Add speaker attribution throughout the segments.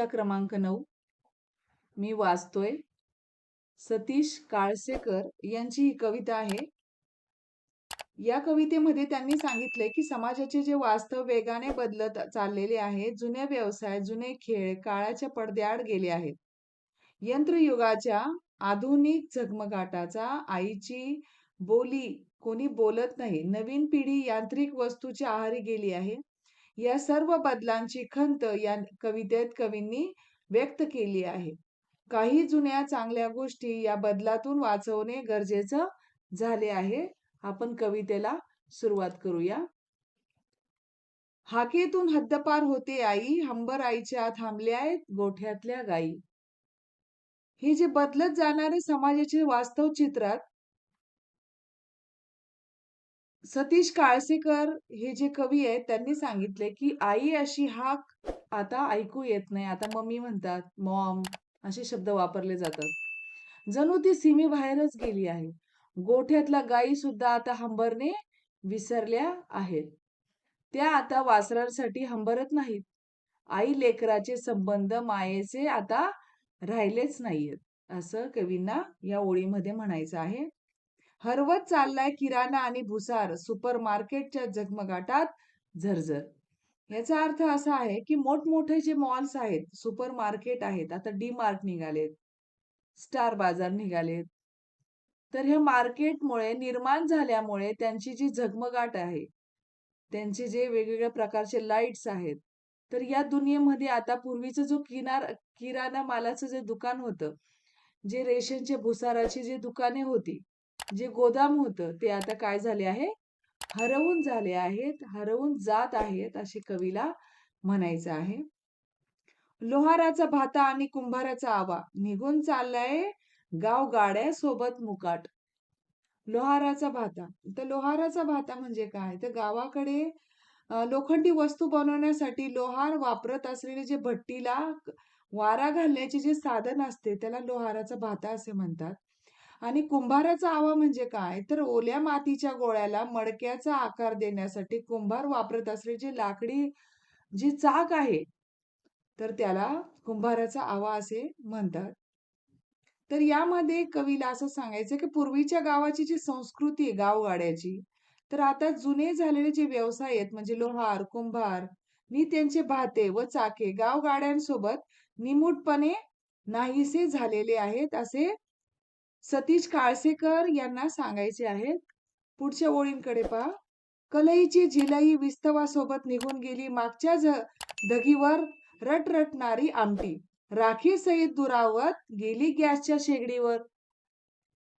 Speaker 1: कविता क्रमांक नऊ. मी वाचतोय. सतीश काळसेकर यांची ही कविता आहे. या कवितेमध्ये त्यांनी सांगितले की समाजाचे जे वास्तव वेगाने बदलत चाललेले आहे जुने व्यवसाय जुने खेळ काळाच्या पडद्याआड गेले आहेत. यंत्रयुगाच्या आधुनिक झगमगाटाचा आईची बोली कोणी बोलत नाही. नवीन पिढी यांत्रिक वस्तूच्या आहारी गेली आहे. या सर्व बदलांची खंत या कवितेत कवींनी व्यक्त केली आहे. काही जुन्या चांगल्या गोष्टी या बदलातून वाचवणे गरजेचं झाले आहे. आपण कवितेला सुरुवात करूया. हाकेतून हद्दपार होते आई हंबर आईच्या थांबल्या गोठ्यातल्या गाई हे जे बदलत जाणारे समाजाचे वास्तव चित्रात सतीश काळसेकर हे जे कवी आहेत त्यांनी सांगितले की आई अशी हाक आता ऐकू येत नाही. आता मम्मी म्हणतात मॉम असे शब्द वापरले जातात. जणू ती सीमी बाहेरच गेली आहे. गोठ्यातल्या गायी सुद्धा आता हंबरने विसरल्या आहेत. त्या आता वासरांसाठी हंबरत नाहीत. आई लेकराचे संबंध मायेचे आता राहिलेच नाहीयेत असं कवींना या ओळीमध्ये म्हणायचं आहे. हरवत चाललाय किराणा आणि भुसार सुपर मार्केटच्या जगमगाटात झरझर. याचा अर्थ असा आहे की मोठमोठे जे मॉल्स आहेत सुपर मार्केट आहेत आता डी मार्ट निघालेत स्टार बाजार निघालेत. तर हे मार्केटमुळे निर्माण झाल्यामुळे त्यांची जी झगमगाट आहे त्यांचे जे वेगवेगळ्या प्रकारचे लाईट्स आहेत तर या दुनियेमध्ये आता पूर्वीचं जो किनार किराणा मालाचं जे दुकान होतं जे रेशनचे भुसाराची जे दुकाने होती जे गोदाम होतं ते आता काय झाले आहे? हरवून झाले आहेत हरवून जात आहेत असे कवीला म्हणायचं आहे. लोहाराचा भाता आणि कुंभाराचा आवा निघून चाललाय गाव गाड्या सोबत मुकाट. लोहाराचा भाता. तर लोहाराचा भाता म्हणजे काय? तर गावाकडे लोखंडी वस्तू बनवण्यासाठी लोहार वापरत असलेले जे भट्टीला वारा घालण्याचे जे साधन असते त्याला लोहाराचा भाता असे म्हणतात. आणि कुंभाराचा आवा म्हणजे काय? तर ओल्या मातीच्या गोळ्याला मडक्याचा आकार देण्यासाठी कुंभार वापरत असलेली जी लाकडी जी चाक आहे तर त्याला कुंभाराचा आवा असे म्हणतात. तर यामध्ये कवीला असं सांगायचं की पूर्वीच्या गावाची जी संस्कृती आहे गावगाड्याची तर आता जुने झालेले जे व्यवसाय आहेत म्हणजे लोहार कुंभार नि त्यांचे भाते व चाके गावगाड्यांसोबत निमूटपणे नाहीसे झालेले आहेत असे सतीश काळसेकर यांना सांगायचे आहेत. पुढच्या ओळींकडे पहा. कलईची झिलई विस्तवासोबत निघून गेली मागच्या दगीवर रटरटणारी आमटी. राखी सहित दुरावत गेली गॅसच्या शेगडीवर.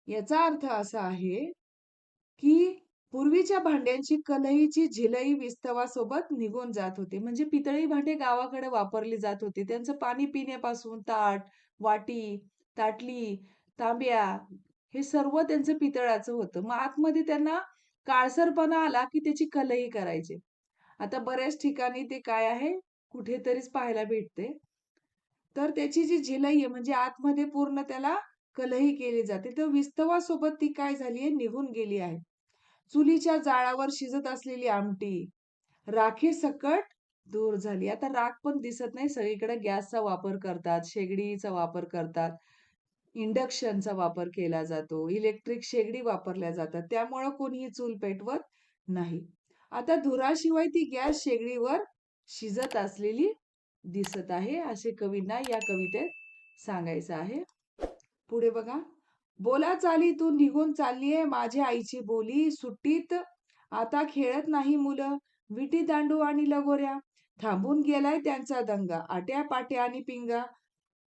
Speaker 1: याचा अर्थ असा आहे की पूर्वीच्या भांड्यांची कलईची झिलई विस्तवासोबत निघून जात होते. म्हणजे पितळी भांडे गावाकडे वापरली जात होती. त्यांचं पाणी पिण्यापासून ताट वाटी ताटली तांब्या हे सर्व त्यांचं पितळाचं होतं. मग आतमध्ये त्यांना काळसरपणा आला की त्याची कलही करायचे. आता बऱ्याच ठिकाणी ते काय आहे? कुठेतरीच पाहायला भेटते. तर त्याची जी झिलई आहे म्हणजे आतमध्ये पूर्ण त्याला कलही केली जाते. तर विस्तवासोबत ती काय झाली आहे? निघून गेली आहे. चुलीच्या जाळावर शिजत असलेली आमटी राखे सकट दूर झाली. आता राख पण दिसत नाही. सगळीकडे गॅसचा वापर करतात शेगडीचा वापर करतात. इंडक्शनचा वापर केला जातो इलेक्ट्रिक शेगडी वापरल्या जातात त्यामुळं कोणीही चूल पेटवत नाही. आता धुराशिवाय ती गॅस शेगडीवर शिजत असलेली दिसत आहे असे कवींना या कवितेत सांगायचं आहे. पुढे बघा. बोला चाली तू निघून चाललीये माझ्या आईची बोली सुट्टीत. आता खेळत नाही मुलं विटी दांडू आणि लगोऱ्या. थांबून गेलाय त्यांचा दंगा आट्या पाट्या आणि पिंगा.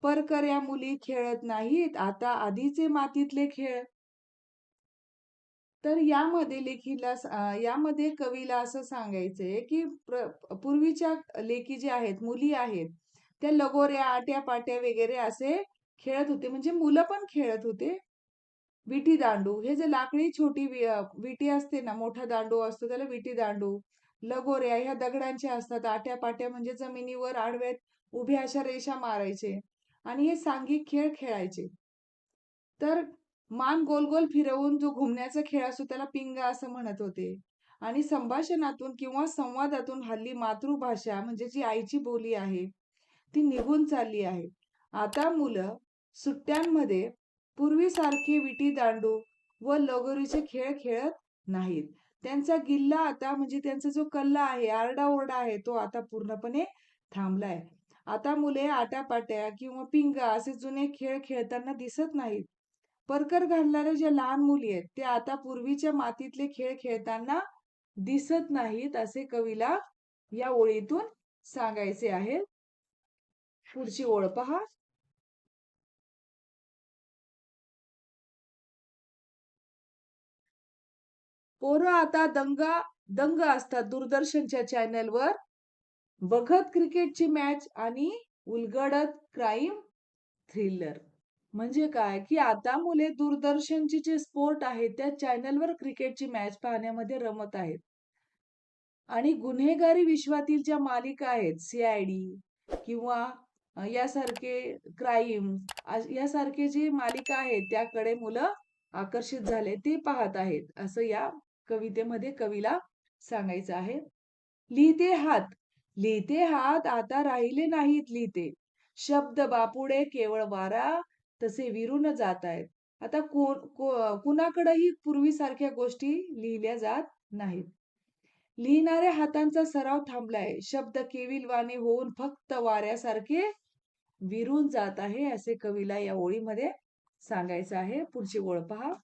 Speaker 1: परकऱ्या मुली खेळत नाहीत. आता आधीचे मातीतले खेळ. तर यामध्ये लेखीला यामध्ये कवीला असं सांगायचंय की पूर्वीच्या लेखी जे आहेत मुली आहेत त्या लगोऱ्या आट्या पाट्या वगैरे असे खेळत होते. म्हणजे मुलं पण खेळत होते. विटी दांडू हे जे लाकडी छोटी विटी असते ना मोठा दांडू असतो त्याला विटी दांडू लगोऱ्या ह्या दगडांच्या असतात. आट्या पाट्या म्हणजे जमिनीवर आडव्यात उभ्या अशा रेषा मारायचे. आणि हे सांघिक खेळ खेळायचे. तर मान गोल गोल फिरवून जो घुमण्याचा खेळ असतो त्याला पिंगा असं म्हणत होते. आणि संभाषणातून किंवा संवादातून हल्ली मातृभाषा म्हणजे जी आईची बोली आहे ती निघून चालली आहे. आता मुलं सुट्ट्यांमध्ये पूर्वीसारखे विटी दांडू व लगोरीचे खेळ खेळत नाहीत. त्यांचा गिल्ला आता म्हणजे त्यांचा जो कल्ला आहे आरडाओरडा आहे तो आता पूर्णपणे थांबलाय. आता मुले आट्यापाट्या किंवा पिंगा असे जुने खेळ खेळताना दिसत नाहीत. परकर घालणाऱ्या ज्या लहान मुली आहेत त्या आता पूर्वीच्या मातीतले खेळ खेळताना दिसत नाहीत असे कवीला या ओळीतून सांगायचे आहे. पुढची ओळ पहा. पोरं आता दंगा दंग असतात दूरदर्शनच्या चॅनलवर बघत क्रिकेटची मॅच आणि उलगडत क्राईम थ्रिलर. म्हणजे काय? की आता मुले दूरदर्शनची जे स्पोर्ट आहेत त्या चॅनलवर क्रिकेटची मॅच पाहण्यामध्ये रमत आहेत. आणि गुन्हेगारी विश्वातील ज्या मालिका आहेत सीआयडी किंवा यासारखे क्राईम यासारखे जे मालिका आहेत त्याकडे मुलं आकर्षित झाले ते पाहत आहेत. असं या कवितेमध्ये कवीला सांगायचं आहे. लिहिते हात लिहिते हात आता राहिले नाहीत लिहिते. शब्द बापुडे केवळ वारा तसे विरून जात आहेत आता कोण को- कुणाकडेही पूर्वीसारख्या गोष्टी लिहिल्या जात नाहीत. लिहिणाऱ्या हातांचा सराव थांबलाय. शब्द केविलवाणे होऊन फक्त वाऱ्यासारखे विरून जात आहे असे कवीला या ओळीमध्ये सांगायचं आहे. पुढची ओळ पहा.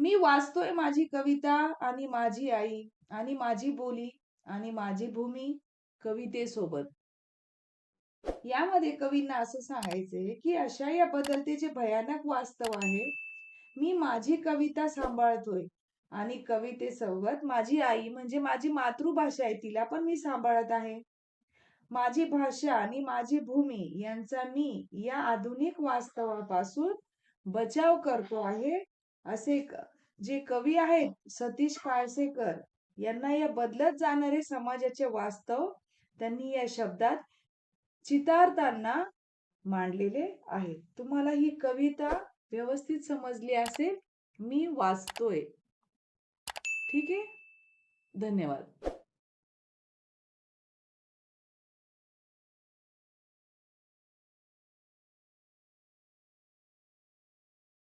Speaker 1: मी वाचतोय माझी कविता आणि माझी आई आणि माझी बोली आणि माझी भूमी कवितेसोबत. यामध्ये कवींना असं सांगायचंय की अशा या बदलते जे भयानक वास्तव आहे. मी माझी कविता सांभाळतोय आणि कवितेसोबत माझी आई म्हणजे माझी मातृभाषा आहे तिला पण मी सांभाळत आहे. माझी भाषा आणि माझी भूमी यांचा मी या आधुनिक वास्तवापासून बचाव करतो आहे. असे जे कवी आहेत सतीश काळसेकर यांना या बदलत जाणारे समाजाचे वास्तव त्यांनी या शब्दात चितारताना मांडलेले आहे. तुम्हाला ही कविता व्यवस्थित समजली असेल मी वाचतोय. ठीक आहे? धन्यवाद.